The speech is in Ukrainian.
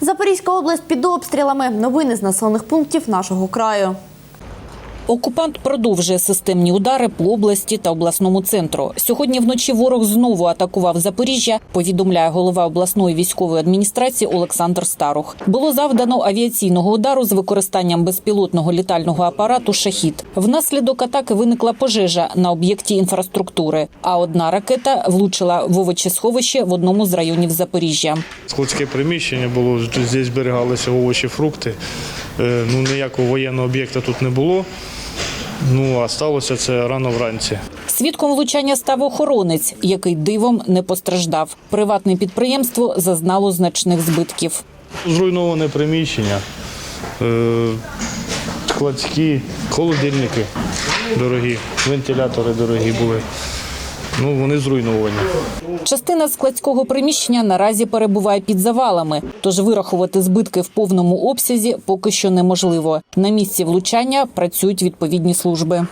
Запорізька область під обстрілами. Новини з населених пунктів нашого краю. Окупант продовжує системні удари по області та обласному центру. Сьогодні вночі ворог знову атакував Запоріжжя. Повідомляє голова обласної військової адміністрації Олександр Старух. Було завдано авіаційного удару з використанням безпілотного літального апарату Шахід. Внаслідок атаки виникла пожежа на об'єкті інфраструктури. А одна ракета влучила в овочесховище в одному з районів Запоріжжя. Складське приміщення було, тут зберігалися овочі, фрукти. Е, Ну, ніякого воєнного об'єкта тут не було. Ну, а сталося це рано вранці. Свідком влучання став охоронець, який дивом не постраждав. Приватне підприємство зазнало значних збитків. Зруйноване приміщення, е, складські, холодильники дорогі, вентилятори дорогі були. Ну, вони зруйновані. Частина складського приміщення наразі перебуває під завалами, тож вирахувати збитки в повному обсязі поки що неможливо. На місці влучання працюють відповідні служби.